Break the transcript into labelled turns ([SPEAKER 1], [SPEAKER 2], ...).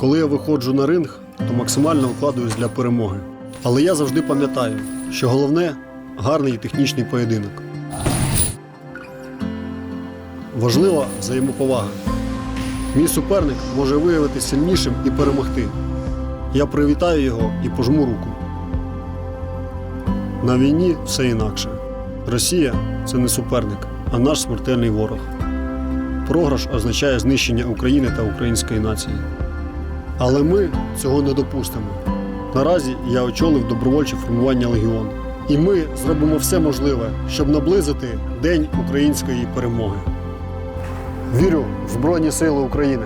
[SPEAKER 1] Коли я виходжу на ринг, то максимально вкладаюсь для перемоги. Але я завжди пам'ятаю, що головне гарний технічний поєдинок. Важлива взаємоповага. Мій суперник може виявитися сильнішим і перемогти. Я привітаю його і пожму руку. На війні все інакше. Росія це не суперник, а наш смертельний ворог. Програш означає знищення України та української нації. Але ми цього не допустимо. Наразі я очолив добровольче формування Легіон. І ми зробимо все можливе, щоб наблизити День української перемоги. Вірю в Збройні Сили України.